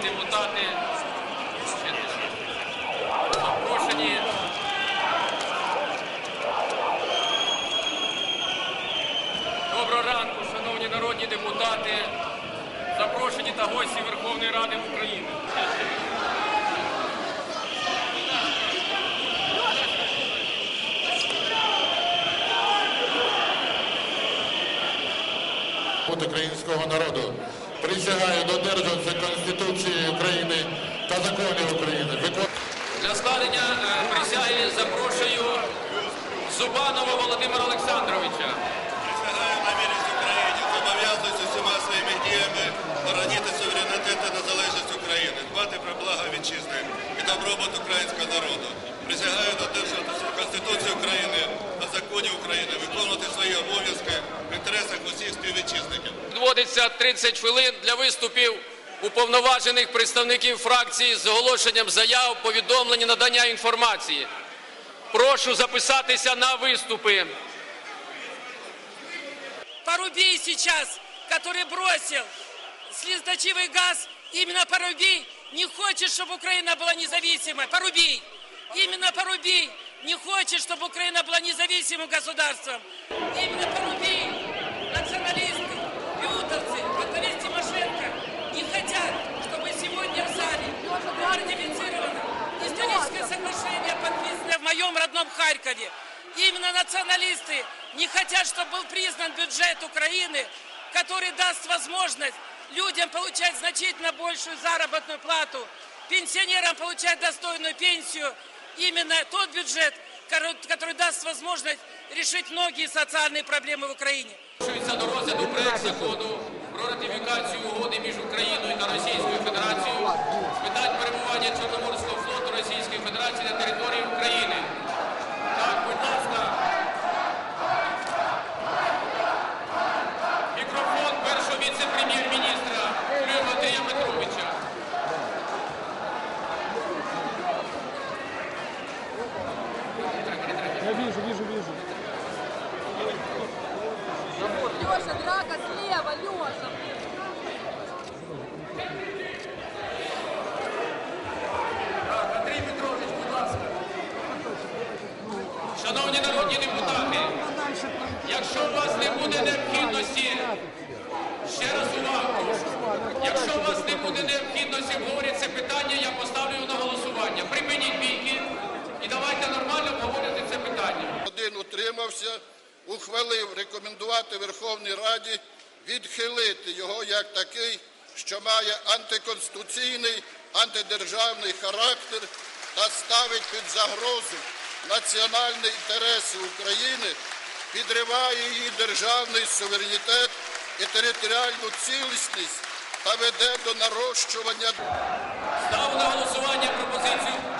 депутати. Запрошені. Доброго ранку, шановні народні депутати, запрошені та гості Верховної Ради України. Українського народу. Присягаю додержуватися Конституції України та законів України. Для складення е, присяги запрошую Зубанова Володимира Олександровича. Присягаю на вірність Україні, зобов'язуюся всіма своїми діями боронити суверенітет та незалежність України, дбати про благо вітчизни і добробут українського народу. Присягаю додержуватися Конституції України співвітчизників. Відводиться 30 хвилин для виступів уповноважених представників фракції з оголошенням заяв, повідомлень, і надання інформації. Прошу записатися на виступи. Порубей сейчас, который бросил слезоточивый газ, именно Порубей не хочет, чтобы Украина была независимой. Порубей. Именно Порубей не хочет, чтобы Украина была независимым государством. Именно Порубей, подписанное в моем родном Харькове. Именно националисты не хотят, чтобы был признан бюджет Украины, который даст возможность людям получать значительно большую заработную плату, пенсионерам получать достойную пенсию. Именно тот бюджет, который- который даст возможность решить многие социальные проблемы в Украине. Запрошується до розгляду проект закону про ратифікацію угоди між Україною та Російською Федерацією з питань перебування Чорноморського флоту Російської Федерації на території України. Леша, драка слева, Леша. Андрій Петрович, будь ласка. Шановні народні депутати, якщо у вас не буде необхідності, ще раз увагу, якщо у вас не буде необхідності обговорити це питання, я поставлю його на голосування. Припиніть бійки і давайте нормально обговорити це питання. Один утримався, ухвалив рекомендувати Верховній Раді відхилити його як такий, що має антиконституційний, антидержавний характер та ставить під загрозу національні інтереси України, підриває її державний суверенітет і територіальну цілісність та веде до нарощування Ставлю на голосування пропозицію